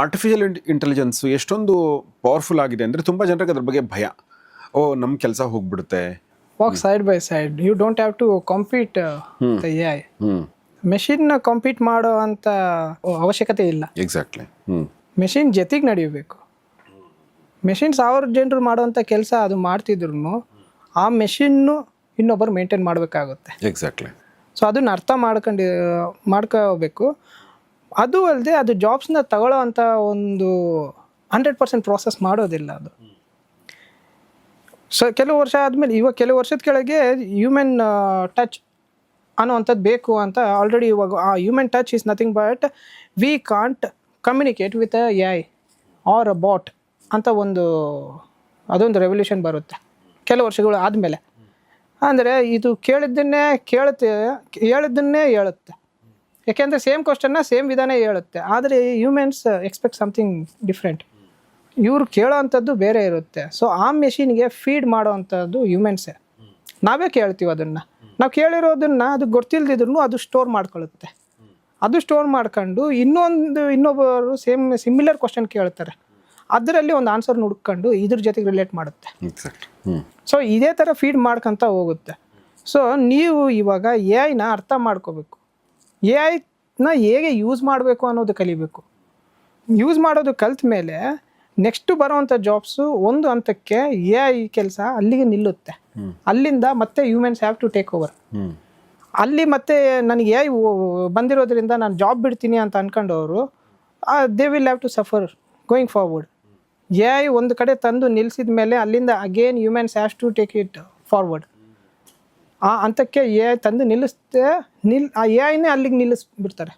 Artificial intelligence ಎಷ್ಟೊಂದು powerful ಆಗಿದೆ ಅಂದರೆ ತುಂಬ ಜನರಿಗೆ ಅದ್ರ ಬಗ್ಗೆ ಭಯ. ಓ ನಮ್ಮ ಕೆಲಸ ಹೋಗ್ಬಿಡುತ್ತೆ. Walk side by side you don't have to compete A I machine compete ಮಾಡೋ ಅಂತ ಅವಶ್ಯಕತೆ ಇಲ್ಲ. ಎಕ್ಸಾಕ್ಟ್ಲಿ ಮೆಷಿನ್ ಜೊತೆಗೆ ನಡೆಯಬೇಕು ಮೆಷಿನ್ ಸಾವಿರ ಜನರು ಮಾಡೋವಂಥ ಕೆಲಸ ಅದು ಮಾಡ್ತಿದ್ರು ಆ ಮೆಷಿನ್ನು ಇನ್ನೊಬ್ಬರು ಮೇಂಟೈನ್ ಮಾಡಬೇಕಾಗುತ್ತೆ. ಎಕ್ಸಾಕ್ಟ್ಲಿ ಸೊ ಅದನ್ನ ಅರ್ಥ ಮಾಡ್ಕೊಂಡು ಮಾಡ್ಕೋಬೇಕು. ಅದು ಅಲ್ಲದೆ ಅದು ಜಾಬ್ಸ್ನ ತಗೊಳ್ಳೋ ಅಂಥ ಒಂದು ಹಂಡ್ರೆಡ್ ಪರ್ಸೆಂಟ್ ಪ್ರೋಸೆಸ್ ಮಾಡೋದಿಲ್ಲ ಅದು. ಸೊ ಕೆಲವು ವರ್ಷ ಆದಮೇಲೆ, ಇವಾಗ ಕೆಲವು ವರ್ಷದ ಕೆಳಗೆ ಹ್ಯೂಮನ್ ಟಚ್ ಅನ್ನೋವಂಥದ್ದು ಬೇಕು ಅಂತ ಆಲ್ರೆಡಿ ಇವಾಗ, ಆ human touch is nothing but we can't communicate with A I are a bot ಅಂತ ಒಂದು, ಅದೊಂದು ರೆವಲ್ಯೂಷನ್ ಬರುತ್ತೆ. ಕೆಲವು ವರ್ಷಗಳು ಆದಮೇಲೆ. ಅಂದರೆ ಇದು ಕೇಳಿದ್ದನ್ನೇ ಕೇಳುತ್ತೆ ಹೇಳಿದ್ದನ್ನೇ ಹೇಳುತ್ತೆ. ಯಾಕೆಂದರೆ ಸೇಮ್ ಕ್ವಶನ್ನ ಸೇಮ್ ವಿಧಾನ ಹೇಳುತ್ತೆ. ಆದರೆ ಹ್ಯೂಮನ್ಸ್ ಎಕ್ಸ್ಪೆಕ್ಟ್ ಸಮಥಿಂಗ್ ಡಿಫ್ರೆಂಟ್ ಇವ್ರು ಕೇಳೋ ಅಂಥದ್ದು ಬೇರೆ ಇರುತ್ತೆ. ಸೊ ಆ ಮೆಷಿನ್ಗೆ ಫೀಡ್ ಮಾಡೋ ಅಂಥದ್ದು ಹ್ಯೂಮೆನ್ಸೇ ನಾವೇ ಕೇಳ್ತೀವಿ ಅದನ್ನು. ನಾವು ಕೇಳಿರೋದನ್ನು ಅದು ಗೊತ್ತಿಲ್ಲದಿದ್ರು ಅದು ಸ್ಟೋರ್ ಮಾಡ್ಕೊಳ್ಳುತ್ತೆ ಅದು ಸ್ಟೋರ್ ಮಾಡ್ಕೊಂಡು ಇನ್ನೊಂದು ಇನ್ನೊಬ್ಬರು ಸೇಮ್ ಸಿಮಿಲರ್ ಕ್ವಶನ್ ಕೇಳ್ತಾರೆ. ಅದರಲ್ಲಿ ಒಂದು ಆನ್ಸರ್ ಹುಡ್ಕೊಂಡು ಇದ್ರ ಜೊತೆಗೆ ರಿಲೇಟ್ ಮಾಡುತ್ತೆ. ಸೊ ಇದೇ ಥರ ಫೀಡ್ ಮಾಡ್ಕೊತ ಹೋಗುತ್ತೆ. ಸೊ ನೀವು ಇವಾಗ ಎ ಐನ ಅರ್ಥ ಮಾಡ್ಕೋಬೇಕು. ಎ ಐನ ಹೇಗೆ ಯೂಸ್ ಮಾಡಬೇಕು ಅನ್ನೋದು ಕಲಿಬೇಕು. ಯೂಸ್ ಮಾಡೋದು ಕಲ್ತ ಮೇಲೆ ನೆಕ್ಸ್ಟ್ ಬರೋವಂಥ ಜಾಬ್ಸು ಒಂದು ಹಂತಕ್ಕೆ ಎ ಐ ಕೆಲಸ ಅಲ್ಲಿಗೆ ನಿಲ್ಲುತ್ತೆ. ಅಲ್ಲಿಂದ ಮತ್ತೆ humans have to take over ಅಲ್ಲಿ ಮತ್ತೆ ನನಗೆ ಎ ಐ ಬಂದಿರೋದ್ರಿಂದ ನಾನು ಜಾಬ್ ಬಿಡ್ತೀನಿ ಅಂತ ಅಂದ್ಕೊಂಡವರು they will have to suffer going forward A I ಒಂದು ಕಡೆ ತಂದು ನಿಲ್ಲಿಸಿದ ಮೇಲೆ ಅಲ್ಲಿಂದ again humans have to take it forward ಆ ಹಂತಕ್ಕೆ ಎ ಐ ತಂದು ನಿಲ್ಲಿಸ್ತೇ ನಿಲ್ ಆ ಎ ಐನೇ ಅಲ್ಲಿಗೆ ನಿಲ್ಲಿಸ್ಬಿಡ್ತಾರೆ.